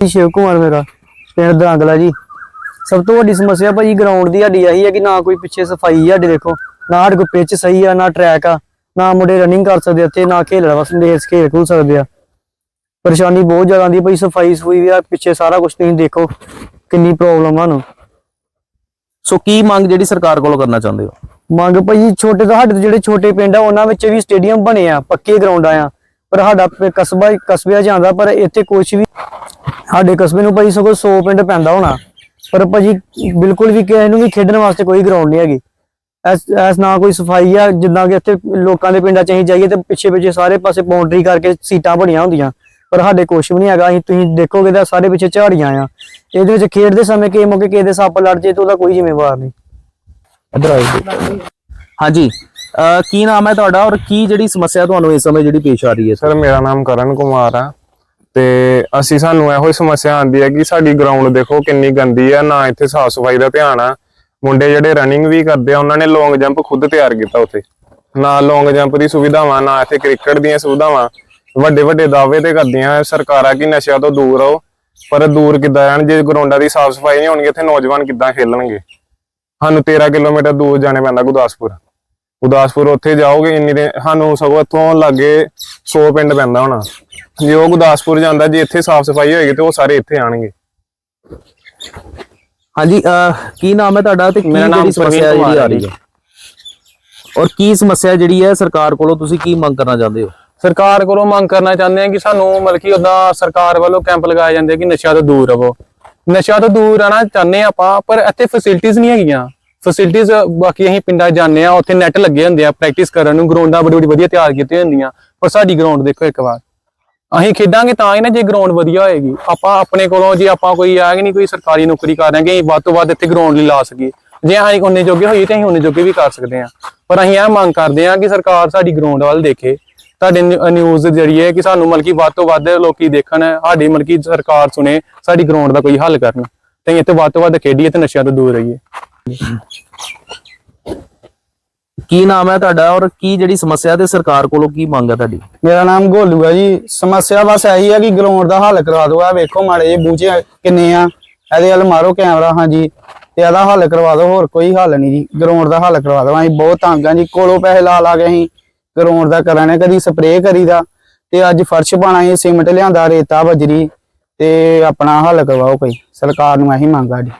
ਸ਼ਿਵ ਕੁਮਾਰ ਮੇਰਾ ਪਿੰਡ ਦਰੰਗਲਾ ਜੀ। ਸਭ ਤੋਂ ਵੱਡੀ ਸਮੱਸਿਆ ਭਾਜੀ ਗਰਾਊਂਡ ਦੀ ਸਾਡੀ ਆਹੀ ਹੈ ਕਿ ਨਾ ਕੋਈ ਪਿੱਛੇ ਸਫ਼ਾਈ ਹੈ ਸਾਡੇ ਦੇਖੋ। ਨਾ ਸਾਡੇ ਕੋਲ ਪਿੱਚ ਸਹੀ ਆ ਨਾ ਟਰੈਕ ਆ। ਨਾ ਮੁੰਡੇ ਰਨਿੰਗ ਕਰ ਸਕਦੇ ਇੱਥੇ ਨਾ ਖੇਲਣ ਵਾਸਤੇ ਦੇਸ ਖੇਲ ਖੂਲ ਸਕਦੇ ਆ। ਪਰੇਸ਼ਾਨੀ ਬਹੁਤ ਜ਼ਿਆਦਾ ਆਉਂਦੀ ਭਾਈ ਸਫ਼ਾਈ ਸਫੂਈ ਵੀ ਆ ਪਿੱਛੇ ਸਾਰਾ ਕੁਝ ਤੁਸੀਂ ਦੇਖੋ ਕਿੰਨੀ ਪ੍ਰੋਬਲਮ ਆ ਨੂੰ ਸੋ ਕੀ ਮੰਗ ਜਿਹੜੀ ਸਰਕਾਰ ਕੋਲੋਂ ਕਰਨਾ ਚਾਹੁੰਦੇ ਹੋ? ਮੰਗ ਭਾਈ ਛੋਟੇ ਤੋਂ ਸਾਡੇ ਤੋਂ ਜਿਹੜੇ ਛੋਟੇ ਪਿੰਡ ਆ ਉਹਨਾਂ ਵਿੱਚ ਵੀ ਸਟੇਡੀਅਮ ਬਣੇ ਆ ਪੱਕੇ ਗਰਾਊਂਡਾਂ ਆ। ਪਰ ਸਾਡਾ ਕਸਬਾ ਕਸਬਿਆਂ ਆਉਂਦਾ ਪਰ ਇੱਥੇ ਕੁਝ ਵੀ ਸਾਡੇ ਕਸਬੇ ਨੂੰ ਭਾਈ ਸਗੋਂ 100 ਪਿੰਡ ਪੈਂਦਾ ਹੋਣਾ। ਪਰ ਭਾਜੀ ਬਿਲਕੁਲ ਵੀ ਕਿਸੇ ਨੂੰ ਵੀ ਖੇਡਣ ਵਾਸਤੇ ਕੋਈ ਗਰਾਊਂਡ ਨਹੀਂ ਹੈਗੀ। ਐਸ ਐਸ ਨਾ ਕੋਈ ਸਫ਼ਾਈ ਆ ਜਿੱਦਾਂ ਕਿ ਇੱਥੇ ਲੋਕਾਂ ਦੇ ਪਿੰਡਾਂ ਚ ਅਸੀਂ ਜਾਈਏ ਤੇ ਪਿੱਛੇ ਪਿੱਛੇ ਸਾਰੇ ਪਾਸੇ ਬਾਉਂਡਰੀ ਕਰਕੇ ਸੀਟਾਂ ਬਣੀਆਂ ਹੁੰਦੀਆਂ। ਪਰ ਸਾਡੇ ਕੁਛ ਵੀ ਨਹੀਂ ਹੈਗਾ ਅਸੀਂ ਤੁਸੀਂ ਦੇਖੋਗੇ ਤਾਂ ਸਾਰੇ ਪਿੱਛੇ ਝਾੜੀਆਂ ਆ। ਇਹਦੇ ਵਿੱਚ ਖੇਡਦੇ ਸਮੇਂ ਕਿਸੇ ਮੌਕੇ ਕਿਸੇ ਦੇ ਸੱਪ ਲੜ ਜੇ ਤਾਂ ਉਹਦਾ ਕੋਈ ਜ਼ਿੰਮੇਵਾਰ ਨਹੀਂ। ਇੱਧਰ ਆਓ ਜੀ। ਹਾਂਜੀ। ਕੀ ਨਾਮ ਹੈ ਤੁਹਾਡਾ ਔਰ ਕੀ ਜਿਹੜੀ ਸਮੱਸਿਆ ਤੁਹਾਨੂੰ ਇਸ ਸਮੇਂ ਜਿਹੜੀ ਪੇਸ਼ ਆ ਰਹੀ ਹੈ? ਸਰ ਮੇਰਾ ਨਾਮ ਕਰਨ ਕੁਮਾਰ ਆ। ਤੇ ਅਸੀਂ ਸਾਨੂੰ ਇਹੋ ਹੀ ਸਮੱਸਿਆ ਆਉਂਦੀ ਹੈ ਕਿ ਸਾਡੀ ਗਰਾਊਂਡ ਦੇਖੋ ਕਿੰਨੀ ਗੰਦੀ ਆ, ਨਾ ਇੱਥੇ ਸਾਫ਼ ਸਫ਼ਾਈ ਦਾ ਧਿਆਨ ਆ। ਮੁੰਡੇ ਜਿਹੜੇ ਰਨਿੰਗ ਵੀ ਕਰਦੇ ਆ, ਉਹਨਾਂ ਨੇ ਲੌਂਗ ਜੰਪ ਖੁਦ ਤਿਆਰ ਕੀਤਾ ਉੱਥੇ। ਨਾ ਲੌਂਗ ਜੰਪ ਦੀ ਸੁਵਿਧਾਵਾਂ, ਨਾ ਇੱਥੇ ਕ੍ਰਿਕਟ ਦੀਆਂ ਸੁਵਿਧਾਵਾਂ। ਵੱਡੇ ਵੱਡੇ ਦਾਅਵੇ ਤੇ ਕਰਦੀਆਂ ਸਰਕਾਰਾਂ ਕਿ ਨਸ਼ਿਆਂ ਤੋਂ ਦੂਰ ਰਹੋ। ਪਰ ਦੂਰ ਕਿੱਦਾਂ ਰਹਿਣ? ਜੇ ਗਰਾਊਂਡਾਂ ਦੀ ਸਾਫ਼ ਸਫ਼ਾਈ ਨਹੀਂ ਹੋਣਗੀ, ਇੱਥੇ ਨੌਜਵਾਨ ਕਿੱਦਾਂ ਖੇਲਣਗੇ? ਸਾਨੂੰ 13 ਕਿਲੋਮੀਟਰ ਦੂਰ ਜਾਣੇ ਪੈਂਦਾ ਗੁਰਦਾਸਪੁਰ। ਗੁਰਦਾਸਪੁਰ ਉੱਥੇ ਜਾਓਗੇ ਇੰਨੀ ਦੇ ਸਾਨੂੰ ਸਗੋਂ ਇੱਥੋਂ ਲਾਗੇ 100 ਪਿੰਡ ਪੈਂਦਾ ਹੋਣਾ। ਜੇ ਉਹ ਗੁਰਦਾਸਪੁਰ ਜਾਂਦਾ ਜੇ ਇੱਥੇ ਸਾਫ਼ ਸਫ਼ਾਈ ਹੋਏਗੀ ਤੇ ਉਹ ਸਾਰੇ ਇੱਥੇ ਆਣਗੇ ਹਾਂਜੀ ਕੀ ਨਾਮ ਹੈ ਤੁਹਾਡਾ ਤੇ ਕੀ ਮੇਰਾ ਨਾਮ ਜਿਹੜੀ ਸਮੱਸਿਆ ਜਿਹੜੀ ਆ ਰਹੀ ਹੈ ਔਰ ਕੀ ਸਮੱਸਿਆ ਜਿਹੜੀ ਹੈ ਸਰਕਾਰ ਕੋਲੋਂ ਤੁਸੀਂ ਕੀ ਮੰਗ ਕਰਨਾ ਚਾਹੁੰਦੇ ਹੋ? ਸਰਕਾਰ ਕੋਲੋਂ ਮੰਗ ਕਰਨਾ ਚਾਹੁੰਦੇ ਆ ਕਿ ਸਾਨੂੰ ਮਤਲਬ ਕਿ ਉਦਾਂ ਸਰਕਾਰ ਵੱਲੋਂ ਕੈਂਪ ਲਗਾਏ ਜਾਂਦੇ ਕਿ ਨਸ਼ਿਆਂ ਤੋਂ ਦੂਰ ਰਹੋ। ਨਸ਼ਿਆਂ ਤੋਂ ਦੂਰ ਰਹਿਣਾ ਚਾਹੁੰਦੇ ਆਪਾਂ ਪਰ ਇੱਥੇ ਫੈਸਿਲਿਟੀਆਂ ਨਹੀਂ ਹੈਗੀਆਂ। ਫੈਸਿਲਿਟੀਜ਼ ਬਾਕੀ ਅਸੀਂ ਪਿੰਡਾਂ 'ਚ ਜਾਂਦੇ ਆ ਉੱਥੇ ਨੈਟ ਲੱਗੇ ਹੁੰਦੇ ਆ ਪ੍ਰੈਕਟਿਸ ਕਰਨ ਨੂੰ ਗਰਾਊਂਡਾਂ ਬੜੀ ਬੜੀ ਵਧੀਆ ਤਿਆਰ ਕੀਤੀਆਂ ਹੁੰਦੀਆਂ। ਪਰ ਸਾਡੀ ਗਰਾਊਂਡ ਦੇਖੋ ਇੱਕ ਵਾਰ। ਅਸੀਂ ਖੇਡਾਂਗੇ ਤਾਂ ਹੀ ਨਾ ਜੇ ਗਰਾਊਂਡ ਵਧੀਆ ਹੋਏਗੀ। ਆਪਾਂ ਆਪਣੇ ਕੋਲੋਂ ਜੇ ਆਪਾਂ ਕੋਈ ਆ ਕਿ ਨਹੀਂ, ਕੋਈ ਸਰਕਾਰੀ ਨੌਕਰੀ ਕਰ ਰਹੇ ਕਿ ਵੱਧ ਤੋਂ ਵੱਧ ਇੱਥੇ ਗਰਾਊਂਡ ਲਈ ਲਾ ਸਕੀਏ। ਜੇ ਅਸੀਂ ਉਹਨੇ ਜੋਗੇ ਹੋਈਏ ਤੇ ਅਸੀਂ ਉਹਨੇ ਜੋਗੇ ਵੀ ਕਰ ਸਕਦੇ ਹਾਂ। ਪਰ ਅਸੀਂ ਇਹ ਮੰਗ ਕਰਦੇ ਹਾਂ ਕਿ ਸਰਕਾਰ ਸਾਡੀ ਗਰਾਊਂਡ ਵੱਲ ਦੇਖੇ। ਤੁਹਾਡੇ ਨਿਊਜ਼ ਜਿਹੜੀ ਹੈ ਕਿ ਸਾਨੂੰ ਮਤਲਬ ਕਿ ਵੱਧ ਤੋਂ ਵੱਧ ਲੋਕੀ ਦੇਖਣ, ਸਾਡੀ ਮਤਲਬ ਕਿ ਸਰਕਾਰ ਸੁਣੇ, ਸਾਡੀ ਗਰਾਊਂਡ ਦਾ ਕੋਈ ਹੱਲ ਕਰਨ। ਤੇ ਇੱਥੇ ਵੱਧ ਤੋਂ ਵੱਧ ਖੇਡੀਏ ਤੇ ਨਸ਼ਿਆਂ ਤੋਂ ਦੂਰ ਰਹੀਏ। ਕੀ ਨਾਮ ਹੈ ਤੁਹਾਡਾ ਔਰ ਕੀ ਜਿਹੜੀ ਸਮੱਸਿਆ ਤੇ ਸਰਕਾਰ ਕੋਲੋਂ ਕੀ ਮੰਗ ਹੈ ਤੁਹਾਡੀ? ਮੇਰਾ ਨਾਮ ਗੋਲੂ ਹੈ ਜੀ। ਸਮੱਸਿਆ ਬਸ ਇਹੀ ਹੈ ਕਿ ਗਰਾਊਂਡ ਦਾ ਹੱਲ ਕਰਾ ਦਿਓ। ਆ ਵੇਖੋ ਮਾੜੇ ਜਿਹੇ ਬੂਝੇ ਕਿੰਨੇ ਆ। ਇਹਦੇ ਵੱਲ ਮਾਰੋ ਕੈਮਰਾ ਹਾਂਜੀ। ਤੇ ਇਹਦਾ ਹੱਲ ਕਰਵਾ ਦਿਓ, ਹੋਰ ਕੋਈ ਹੱਲ ਨਹੀਂ ਜੀ। ਗਰਾਊਂਡ ਦਾ ਹੱਲ ਕਰਵਾ ਦਿਓ। ਅਸੀਂ ਬਹੁਤ ਤੰਗ ਆ ਜੀ। ਕੋਲੋਂ ਪੈਸੇ ਲਾ ਲਾ ਕੇ ਅਸੀਂ ਗਰਾਊਂਡ ਦਾ ਕਰਾਣੇ ਕਦੀ ਸਪਰੇਅ ਕਰੀਦਾ। ਤੇ ਅੱਜ ਫਰਸ਼ ਪਾਣਾ ਸੀ ਸੀਮੈਂਟ ਲਿਆਂਦਾ, ਰੇਤਾ, ਬਜਰੀ। ਤੇ ਆਪਣਾ ਹੱਲ ਕਰਵਾਓ ਕੋਈ। ਸਰਕਾਰ ਨੂੰ ਇਹੀ ਮੰਗ ਆ ਜੀ।